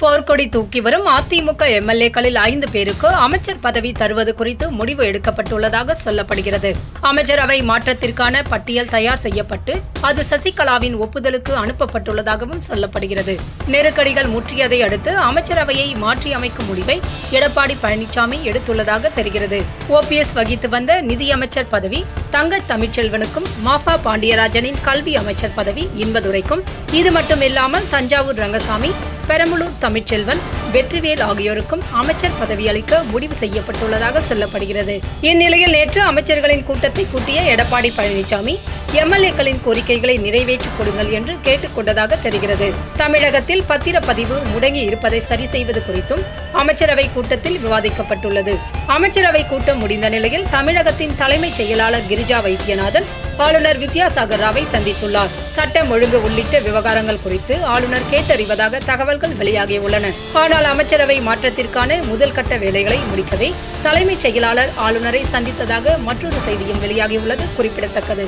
போர்க்கொடி தூக்கி வரும் அதிமுக எம்எல்ஏக்களில் ஐந்து பேருக்கு அமைச்சர் பதவி தருவது குறித்து முடிவு எடுக்கப்பட்டுள்ளதாக சொல்லப்படுகிறது. அமைச்சரவை மாற்றத்திற்கான பட்டியல் தயார் செய்யப்பட்டு அது சசிகலாவின் ஒப்புதலுக்கு அனுப்பப்பட்டுள்ளதாகவும் சொல்லப்படுகிறது. நெருக்கடிகள் முற்றியதை அடுத்து அமைச்சரவையை மாற்றியமைக்கும் முடிவை எடப்பாடி பழனிசாமி எடுத்துள்ளதாக தெரிகிறது. ஓபிஎஸ் வகித்து வந்த நிதியமைச்சர் பதவி தங்க தமிழ்ச்செல்வனுக்கும் மாஃபா பாண்டியராஜனின் கல்வி அமைச்சர் பதவி இன்பதுரைக்கும். இது மட்டுமில்லாமல் தஞ்சாவூர் ரங்கசாமி பெரம்பலூர் தமிழ்ச்செல்வன் வெற்றிவேல் ஆகியோருக்கும் அமைச்சர் பதவி அளிக்க முடிவு செய்யப்பட்டுள்ளதாக சொல்லப்படுகிறது. இந்நிலையில் நேற்று அமைச்சர்களின் கூட்டத்தை கூட்டிய எடப்பாடி பழனிசாமி எம்எல்ஏக்களின் கோரிக்கைகளை நிறைவேற்றிக் கொடுங்கள் என்று கேட்டுக்கொண்டதாக தெரிகிறது. தமிழகத்தில் பத்திரப்பதிவு முடங்கி இருப்பதை சரி செய்வது குறித்தும் அமைச்சரவை கூட்டத்தில் விவாதிக்கப்பட்டுள்ளது. அமைச்சரவை கூட்டம் முடிந்த நிலையில் தமிழகத்தின் தலைமைச் செயலாளர் கிரிஜா வைத்தியநாதன் ஆளுநர் வித்யாசாகர் ராவை சந்தித்துள்ளார். சட்டம் ஒழுங்கு உள்ளிட்ட விவகாரங்கள் குறித்து ஆளுநர் கேட்டறிவதாக தகவல்கள் வெளியாகியுள்ளன ஆனால் அமைச்சரவை மாற்றத்திற்கான முதல் கட்ட வேலைகளை முடிக்கவே தலைமைச் செயலாளர் ஆளுநரை சந்தித்ததாக மற்றொரு செய்தியும் வெளியாகியுள்ளது குறிப்பிடத்தக்கது.